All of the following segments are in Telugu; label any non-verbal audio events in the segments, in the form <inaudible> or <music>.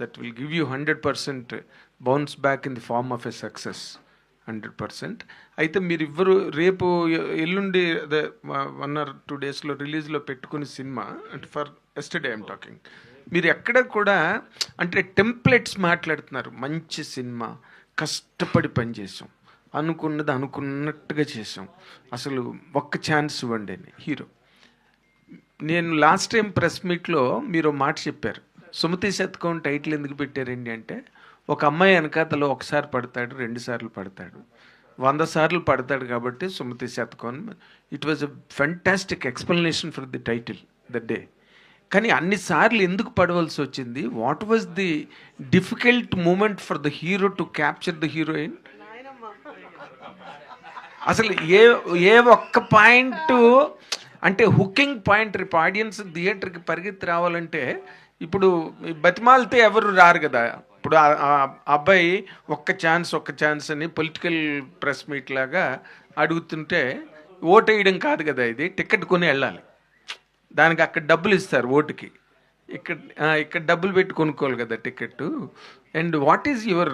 That will give you hundred percent bounce back in the form of a success hundred percent అయితే మీరు ఇవ్వరు రేపు ఎల్లుండి అదే వన్ ఆర్ టూ డేస్లో రిలీజ్లో పెట్టుకునే సినిమా అంటే ఫర్ ఎస్టర్డే ఐమ్ టాకింగ్. మీరు ఎక్కడ కూడా అంటే టెంప్లెట్స్ మాట్లాడుతున్నారు మంచి సినిమా కష్టపడి పనిచేసాం అనుకున్నది అనుకున్నట్టుగా చేసాం అసలు ఒక్క ఛాన్స్ ఇవ్వండి హీరో. నేను లాస్ట్ టైం ప్రెస్ మీట్లో మీరు మాట చెప్పారు సుమతి శతకం టైటిల్ ఎందుకు పెట్టారండి అంటే ఒక అమ్మాయి వెనకాతలో ఒకసారి పడతాడు రెండు సార్లు పడతాడు. వంద సార్లు పడతాడు కాబట్టి Sumathi Shatakam it was a fantastic explanation for the title the day కానీ అన్నిసార్లు ఎందుకు పడవలసి వచ్చింది? What was the difficult moment for the hero to capture the heroine అసలు ఏ ఏ ఒక్క పాయింట్ అంటే హుకింగ్ పాయింట్ రేపు ఆడియన్స్ థియేటర్కి పరిగెత్తి రావాలంటే ఇప్పుడు ఈ బతిమాలితే ఎవరు రారు కదా. ఇప్పుడు అబ్బాయి ఒక్క ఛాన్స్ ఒక్క ఛాన్స్ అని పొలిటికల్ ప్రెస్ మీట్ లాగా అడుగుతుంటే ఓటు వేయడం కాదు కదా ఇది టికెట్ కొని వెళ్ళాలి. దానికి అక్కడ డబ్బులు ఇస్తారు ఓటుకి. ఇక్కడ ఇక్కడ డబ్బులు పెట్టి కొనుక్కోవాలి కదా ticket. And what is your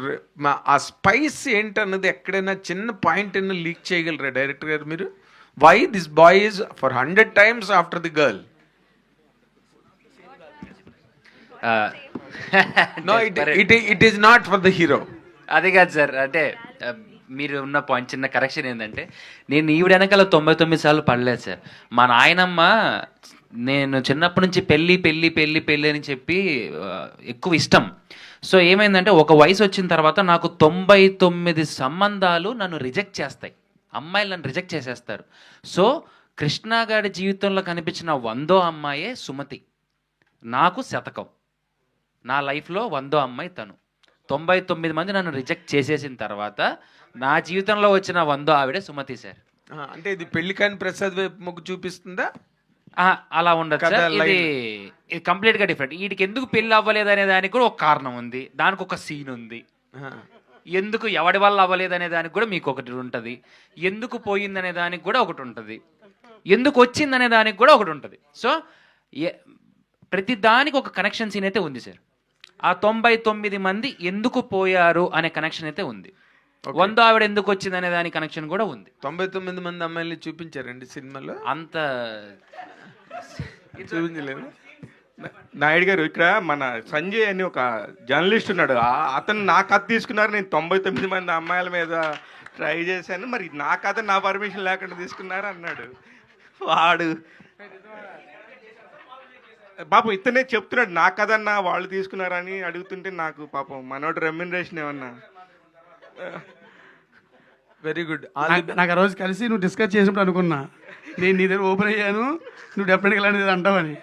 uh spice ఏంటన్నది ఎక్కడైనా చిన్న పాయింట్ అయినా లీక్ చేయగలరా డైరెక్టర్ గారు మీరు? Why this boy is for hundred times after the girl? No it it it is not for the hero అది కాదు సార్ అంటే ఆ, మీరు ఉన్న పాయింట్ చిన్న కరెక్షన్ ఏంటంటే నేను ఈవిడ వెనకాల తొంభై తొమ్మిది సార్లు పడలేదు సార్. మా నాయనమ్మ నేను చిన్నప్పటి నుంచి పెళ్ళి పెళ్ళి పెళ్ళి పెళ్ళి అని చెప్పి ఆ, ఎక్కువ ఇష్టం. సో ఏమైందంటే ఒక వయసు వచ్చిన తర్వాత నాకు తొంభై తొమ్మిది సంబంధాలు నన్ను రిజెక్ట్ చేస్తాయి. అమ్మాయిలు నన్ను రిజెక్ట్ చేసేస్తారు. సో కృష్ణ గారి జీవితంలో కనిపించిన వందో అమ్మాయే సుమతి. నాకు శతకం. నా లైఫ్లో వందో అమ్మాయి తను. తొంభై తొమ్మిది మంది నన్ను రిజెక్ట్ చేసేసిన తర్వాత నా జీవితంలో వచ్చిన వందో ఆవిడే సుమతి సార్. అంటే ఇది పెళ్ళి కాని ప్రసాద్ వైపు మొగ్గు చూపిస్తుందా? అలా ఉండదు సార్ ఇది. ఇది కంప్లీట్గా డిఫరెంట్. వీటికి ఎందుకు పెళ్ళి అవ్వలేదు అనే దానికి కూడా ఒక కారణం ఉంది. దానికి ఒక సీన్ ఉంది. ఎందుకు ఎవడి వల్ల అవ్వలేదు అనే దానికి కూడా మీకు ఒకటి ఉంటుంది. ఎందుకు పోయింది అనే దానికి కూడా ఒకటి ఉంటుంది. ఎందుకు వచ్చింది అనే దానికి కూడా ఒకటి ఉంటుంది. సో ప్రతి దానికి ఒక కనెక్షన్ సీన్ అయితే ఉంది సార్. ఆ తొంభై తొమ్మిది మంది ఎందుకు పోయారు అనే కనెక్షన్ అయితే ఉంది. వంద ఆవిడ ఎందుకు వచ్చింది అనే దాని కనెక్షన్ కూడా ఉంది. తొంభై తొమ్మిది మంది అమ్మాయిల్ని చూపించారండి సినిమాలో అంత <laughs> చూపించలేదు. నాయుడు గారు ఇక్కడ మన సంజయ్ అని ఒక జర్నలిస్ట్ ఉన్నాడు. ఆ- అతను నా కథ తీసుకున్నారు నేను తొంభై తొమ్మిది మంది అమ్మాయిల మీద ట్రై చేశాను. మరి నా కథ నా పర్మిషన్ లేకుండా తీసుకున్నారు అన్నాడు. వాడు పాపం ఇతనే చెప్తున్నాడు నా కథ అన్న వాళ్ళు తీసుకున్నారని అడుగుతుంటే నాకు పాపం మనోడు రెమ్యునరేషన్ ఏమన్నా? వెరీ గుడ్ నాకు ఆ రోజు కలిసి నువ్వు డిస్కస్ చేసినప్పుడు అనుకున్నా నేను నీ దగ్గర ఓపెన్ అయ్యాను నువ్వు డెఫినెట్గా ఇలాంటిది అంటావని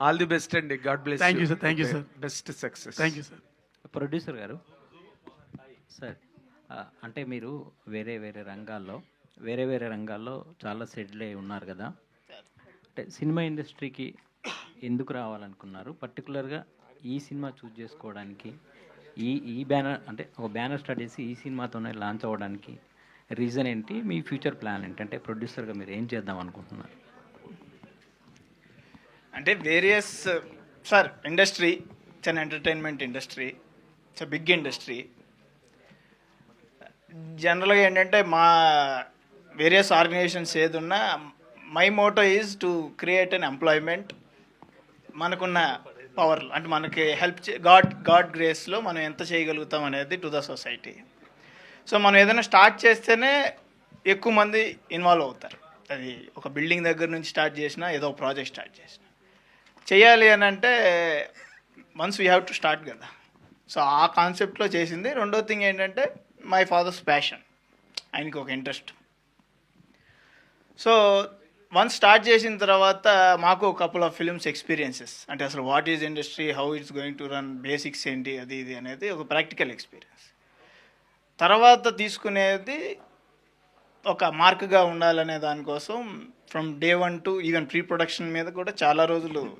ఆల్ ది బెస్ట్ అండి. God bless Thank you, sir. Thank you, sir. Best success thank you sir producer గారు సార్ అంటే మీరు వేరే వేరే రంగాల్లో వేరే వేరే రంగాల్లో చాలా సెటిల్ అయి ఉన్నారు కదా. అంటే సినిమా ఇండస్ట్రీకి ఎందుకు రావాలనుకున్నారు? పర్టికులర్గా ఈ సినిమా చూజ్ చేసుకోవడానికి ఈ ఈ బ్యానర్ అంటే ఒక బ్యానర్ స్టార్ట్ చేసి ఈ సినిమాతోనే లాంచ్ అవ్వడానికి రీజన్ ఏంటి? మీ ఫ్యూచర్ ప్లాన్ ఏంటి? అంటే ప్రొడ్యూసర్గా మీరు ఏం చేద్దాం అనుకుంటున్నారు? అంటే various sir industry it's an entertainment industry it's a big industry జనరల్గా ఏంటంటే మా వేరియస్ ఆర్గనైజేషన్స్ ఏది ఉన్నా my motto is to create an employment మనకున్న పవర్లు అంటే మనకి హెల్ప్ గాడ్ గాడ్ గ్రేస్లో మనం ఎంత చేయగలుగుతాం అనేది టు ద సొసైటీ సో మనం ఏదైనా స్టార్ట్ చేస్తేనే ఎక్కువ మంది ఇన్వాల్వ్ అవుతారు. అది ఒక బిల్డింగ్ దగ్గర నుంచి స్టార్ట్ చేసినా ఏదో ప్రాజెక్ట్ స్టార్ట్ చేసినా. చేయాలి అని అంటే once we have to start కదా. సో ఆ కాన్సెప్ట్లో చేసింది. రెండో థింగ్ ఏంటంటే మై ఫాదర్స్ ప్యాషన్ ఆయనకి ఒక ఇంట్రెస్ట్ సో వన్స్ స్టార్ట్ చేసిన తర్వాత మాకు కపుల్ ఆఫ్ ఫిల్మ్స్ ఎక్స్పీరియన్సెస్ అంటే అసలు what is industry how it's going to run basics ఏంటి అది ఇది అనేది ఒక ప్రాక్టికల్ ఎక్స్పీరియన్స్ తర్వాత తీసుకునేది ఒక మార్క్గా ఉండాలనే దానికోసం from day one to even pre production మీద కూడా చాలా రోజులు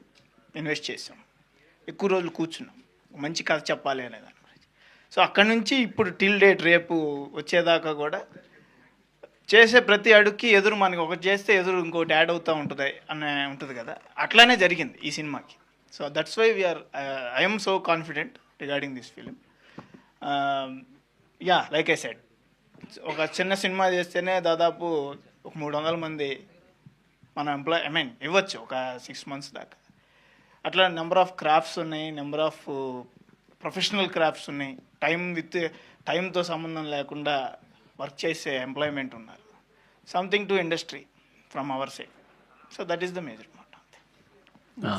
ఇన్వెస్ట్ చేసాం ఎక్కువ రోజులు కూర్చున్నాం. మంచి కథ చెప్పాలి అనే దాని గురించి. సో అక్కడ నుంచి ఇప్పుడు టిల్ డేట్ రేపు వచ్చేదాకా కూడా చేసే ప్రతి అడుగుకి ఎదురు మనకి ఒకటి చేస్తే ఎదురు ఇంకోటి యాడ్ అవుతూ ఉంటుంది అనే ఉంటుంది కదా. అట్లానే జరిగింది ఈ సినిమాకి. So that's why we're I'm so confident regarding this film ya like I said ఒక చిన్న సినిమా చేస్తేనే దాదాపు ఒక మూడు వందల మంది మన ఎంప్లాయ్ ఐ మీన్ ఇవ్వచ్చు ఒక సిక్స్ మంత్స్ దాకా. అట్లా నెంబర్ ఆఫ్ క్రాఫ్ట్స్ ఉన్నాయి నెంబర్ ఆఫ్ ప్రొఫెషనల్ క్రాఫ్ట్స్ ఉన్నాయి. టైం విత్ టైంతో సంబంధం లేకుండా వర్క్ చేసే ఎంప్లాయ్మెంట్ ఉన్నారు. Something to industry from our side so that is the major మాట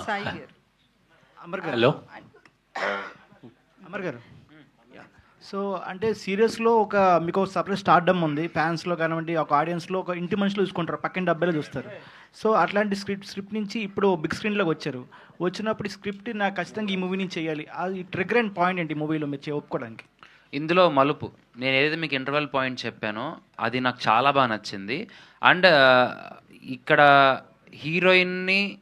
సాయి గారు అమర్ గారు హలో అమర్ గారు సో అంటే సీరియస్లో ఒక మీకు ఒక సపరేట్ స్టార్డమ్ ఉంది ఫ్యాన్స్లో కానివ్వండి ఒక ఆడియన్స్లో ఒక ఇంటి మనుషులు చూసుకుంటారు పక్కన డబ్బాలో చూస్తారు. సో అట్లాంటి స్క్రిప్ట్ స్క్రిప్ట్ నుంచి ఇప్పుడు బిగ్ స్క్రీన్లోకి వచ్చారు వచ్చినప్పుడు ఈ స్క్రిప్ట్ నాకు ఖచ్చితంగా ఈ మూవీ నుంచి చేయాలి అది ట్రిగర్ అండ్ పాయింట్ ఏంటి ఈ మూవీలో మీరు చే- ఒప్పుకోవడానికి ఇందులో మలుపు. నేను ఏదైతే మీకు ఇంటర్వెల్ పాయింట్ చెప్పానో అది నాకు చాలా బాగా నచ్చింది. అండ్ ఇక్కడ హీరోయిన్ని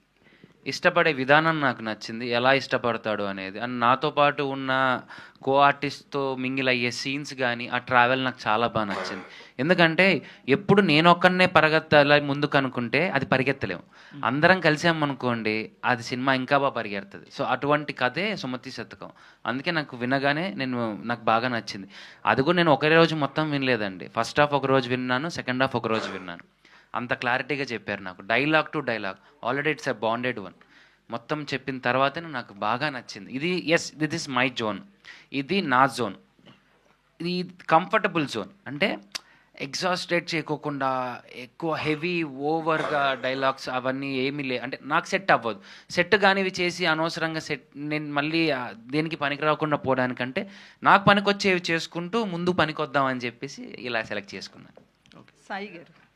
ఇష్టపడే విధానం నాకు నచ్చింది. ఎలా ఇష్టపడతాడు అనేది. అండ్ నాతో పాటు ఉన్న కో ఆర్టిస్ట్తో మింగిల్ అయ్యే సీన్స్ కానీ ఆ ట్రావెల్ నాకు చాలా బాగా నచ్చింది. ఎందుకంటే ఎప్పుడు నేను ఒక్కనే పరిగెత్తాలి ముందుకు అనుకుంటే అది పరిగెత్తలేము అందరం కలిసామనుకోండి అది సినిమా ఇంకా బాగా పరిగెడుతుంది. సో అటువంటి కథే సుమతి శతకం. అందుకే నాకు వినగానే నేను నాకు బాగా నచ్చింది. అది కూడా నేను ఒకే రోజు మొత్తం వినలేదండి. ఫస్ట్ హాఫ్ ఒక రోజు విన్నాను సెకండ్ హాఫ్ ఒక రోజు విన్నాను. అంత క్లారిటీగా చెప్పారు నాకు. Dialogue to dialogue already it's a bonded one మొత్తం చెప్పిన తర్వాతనే నాకు బాగా నచ్చింది. ఇది yes this is my zone ఇది నా జోన్ ఇది కంఫర్టబుల్ జోన్ అంటే ఎగ్జాస్టెడ్ చేయకోకుండా ఎక్కువ హెవీ ఓవర్గా డైలాగ్స్ అవన్నీ ఏమీ లే అంటే నాకు సెట్ అవ్వదు. సెట్ కానివి చేసి అనవసరంగా సెట్ నేను మళ్ళీ దేనికి పనికి రాకుండా పోవడానికంటే నాకు పనికొచ్చేవి చేసుకుంటూ ముందు పనికొద్దామని చెప్పేసి ఇలా సెలెక్ట్ చేసుకున్నాను. సాయి గారు.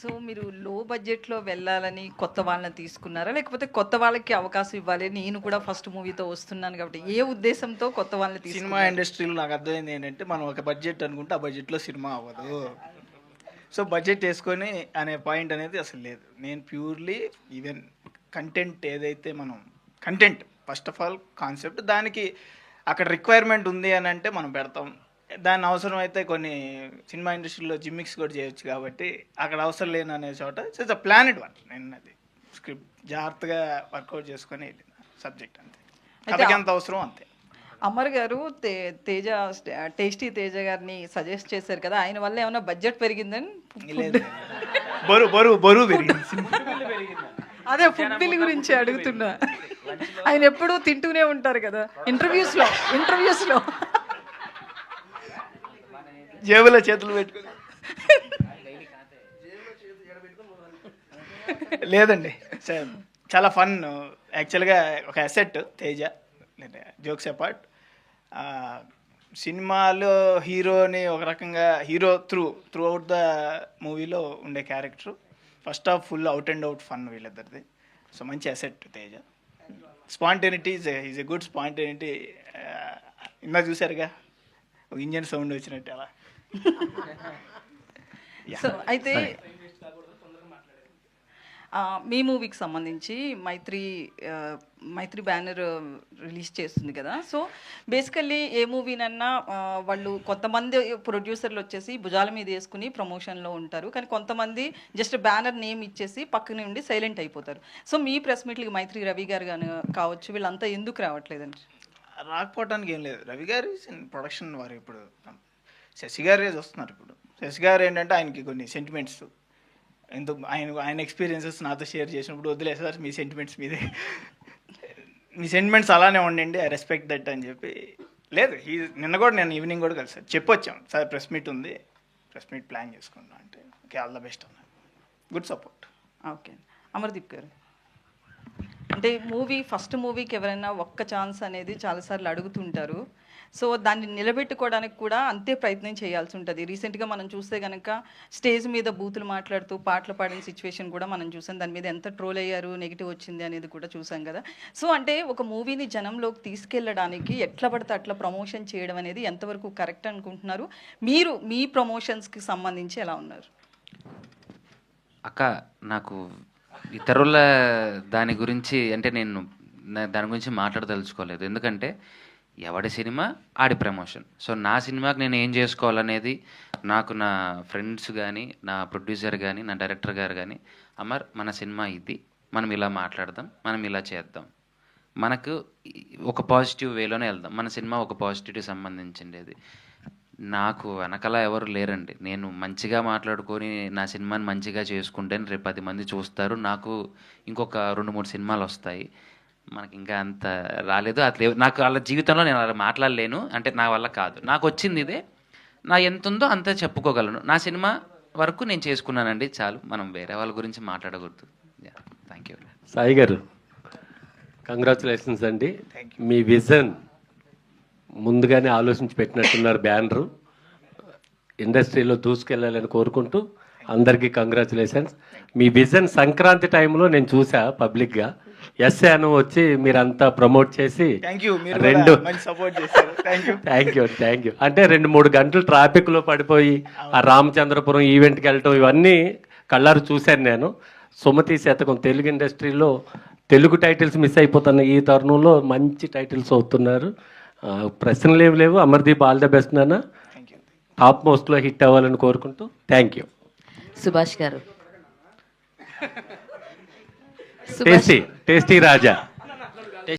సో మీరు లో బడ్జెట్లో వెళ్ళాలని కొత్త వాళ్ళని తీసుకున్నారా? లేకపోతే కొత్త వాళ్ళకి అవకాశం ఇవ్వాలి. నేను కూడా ఫస్ట్ మూవీతో వస్తున్నాను కాబట్టి ఏ ఉద్దేశంతో కొత్త వాళ్ళని సినిమా ఇండస్ట్రీలో నాకు అర్థమైంది ఏంటంటే మనం ఒక బడ్జెట్ అనుకుంటే ఆ బడ్జెట్లో సినిమా అవ్వదు. సో బడ్జెట్ వేసుకొని అనే పాయింట్ అనేది అసలు లేదు. నేను ప్యూర్లీ ఈవెన్ కంటెంట్ ఏదైతే మనం content first of all concept దానికి అక్కడ రిక్వైర్మెంట్ ఉంది అని అంటే మనం పెడతాం. దాని అవసరం అయితే కొన్ని సినిమా ఇండస్ట్రీలో జిమ్మిక్స్ కూడా చేయొచ్చు కాబట్టి అక్కడ అవసరం లేని అనే చోట ఇట్స్ అ ప్లానెడ్ వన్ నేను అది స్క్రిప్ట్ జాగ్రత్తగా వర్కౌట్ చేసుకొని వెళ్ళిన సబ్జెక్ట్ అంతే. కథకి ఎంత అవసరం అంతే. అమర్ గారు తే తేజ టేస్టీ తేజ గారిని సజెస్ట్ చేశారు కదా ఆయన వల్ల ఏమైనా బడ్జెట్ పెరిగిందని? లేదు బరువు బరువు బరువు పెరిగింది. అదే ఫుడ్ బిల్ గురించి అడుగుతున్నా. ఆయన ఎప్పుడూ తింటూనే ఉంటారు కదా ఇంటర్వ్యూస్లో ఇంటర్వ్యూస్లో. జేబులో చేతులు పెట్టుకుని. లేదండి చాలా ఫన్. యాక్చువల్గా ఒక అసెట్ తేజ. జోక్స్ అపార్ట్ సినిమాలో హీరోని ఒక రకంగా hero through throughout the మూవీలో ఉండే character first half full out and out fun వీళ్ళిద్దరిది. So మంచి asset Teja. Spontaneity is is a good spontaneity ఇందా చూసారుగా ఇంజన్ సౌండ్ వచ్చినట్టు అలా. సో అయితే ఆ, మీ మూవీకి సంబంధించి మైత్రి మైత్రి బ్యానర్ రిలీజ్ చేస్తుంది కదా. సో బేసికల్లీ ఏ మూవీనన్నా వాళ్ళు కొంతమంది ప్రొడ్యూసర్లు వచ్చేసి భుజాల మీద వేసుకుని ప్రమోషన్లో ఉంటారు. కానీ కొంతమంది జస్ట్ బ్యానర్ నేమ్ ఇచ్చేసి పక్కనే ఉండి సైలెంట్ అయిపోతారు. సో మీ ప్రెస్ మీట్లకి మైత్రి రవి గారు కానీ కావచ్చు వీళ్ళంతా ఎందుకు రావట్లేదండి? రాకపోవడానికి ఏం లేదు. రవి గారు ప్రొడక్షన్ వారు ఇప్పుడు. శశి గారే వస్తున్నారు ఇప్పుడు. శశి గారు ఏంటంటే ఆయనకి కొన్ని సెంటిమెంట్స్ ఎందుకు ఆయన ఆయన ఎక్స్పీరియన్సెస్ నాతో షేర్ చేసినప్పుడు వదిలే సార్ మీ సెంటిమెంట్స్ మీదే. మీ సెంటిమెంట్స్ అలానే ఉండండి ఐ రెస్పెక్ట్ దట్ అని చెప్పి. లేదు ఈ నిన్న కూడా నేను ఈవినింగ్ కూడా కలిసాను. చెప్పొచ్చాం సార్ ప్రెస్ మీట్ ఉంది ప్రెస్ మీట్ ప్లాన్ చేసుకున్నాం అంటే. ఓకే ఆల్ ద బెస్ట్ అన్నారు. Good support okay. అమర్దీప్ గారు. అంటే మూవీ ఫస్ట్ మూవీకి ఎవరైనా ఒక్క ఛాన్స్ అనేది చాలాసార్లు అడుగుతుంటారు. సో దాన్ని నిలబెట్టుకోవడానికి కూడా అంతే ప్రయత్నం చేయాల్సి ఉంటుంది. రీసెంట్గా మనం చూస్తే కనుక స్టేజ్ మీద బూతులు మాట్లాడుతూ పాటలు పాడిన సిచ్యువేషన్ కూడా మనం చూసాం. దాని మీద ఎంత ట్రోల్ అయ్యారు నెగిటివ్ వచ్చింది అనేది కూడా చూసాం కదా. సో అంటే ఒక మూవీని జనంలోకి తీసుకెళ్ళడానికి ఎట్లా పడితే అట్లా ప్రమోషన్ చేయడం అనేది ఎంతవరకు కరెక్ట్ అనుకుంటున్నారు? మీరు మీ ప్రమోషన్స్కి సంబంధించి ఎలా ఉన్నారు? అక్క నాకు ఇతరుల దాని గురించి అంటే నేను దాని గురించి మాట్లాడదలుచుకోలేదు. ఎందుకంటే ఎవడి సినిమా? ఆడి ప్రమోషన్. సో నా సినిమాకి నేను ఏం చేసుకోవాలనేది నాకు నా ఫ్రెండ్స్ కానీ నా ప్రొడ్యూసర్ కానీ నా డైరెక్టర్ గారు కానీ అమర్ మన సినిమా ఇది. మనం ఇలా మాట్లాడదాం మనం ఇలా చేద్దాం. మనకు ఒక పాజిటివ్ వేలోనే వెళ్దాం. మన సినిమా ఒక పాజిటివ్కి సంబంధించిండేది. నాకు వెనకాల ఎవరు లేరండి. నేను మంచిగా మాట్లాడుకొని నా సినిమాని మంచిగా చేసుకుంటే రేపు పది మంది చూస్తారు. నాకు ఇంకొక రెండు మూడు సినిమాలు వస్తాయి. మనకి ఇంకా అంత రాలేదు. అట్లా నాకు వాళ్ళ జీవితంలో నేను అలా మాట్లాడలేను. అంటే నా వల్ల కాదు. నాకు వచ్చింది ఇదే. నా ఎంత ఉందో అంతే చెప్పుకోగలను. నా సినిమా వరకు నేను చేసుకున్నానండి. చాలు. మనం వేరే వాళ్ళ గురించి మాట్లాడకూడదు. థ్యాంక్ యూ సాయి గారు కంగ్రాచులేషన్స్ అండి. మీ విజన్ ముందుగానే ఆలోచించి పెట్టినట్టున్నారు బ్యానరు. ఇండస్ట్రీలో దూసుకెళ్ళాలని కోరుకుంటూ అందరికీ కంగ్రాచులేషన్స్. మీ విజన్ సంక్రాంతి టైంలో నేను చూసా పబ్లిక్గా. ఎస్ అను వచ్చి మీరంతా ప్రమోట్ చేసి రెండు థ్యాంక్ యూ. థ్యాంక్ యూ అంటే రెండు మూడు గంటలు ట్రాఫిక్లో పడిపోయి ఆ రామచంద్రపురం ఈవెంట్కి వెళ్ళటం ఇవన్నీ కళ్ళారు చూశాను నేను. సుమతి శతకం తెలుగు ఇండస్ట్రీలో తెలుగు టైటిల్స్ మిస్ అయిపోతున్న ఈ తరుణంలో మంచి టైటిల్స్ అవుతున్నారు. ప్రశ్నలు ఏమి లేవు. అమర్దీప్ ఆల్ ద బెస్ట్ నాన్న. టాప్ మోస్ట్లో హిట్ అవ్వాలని కోరుకుంటూ థ్యాంక్ యూ. సుభాష్ గారు. Tasty tasty Raja.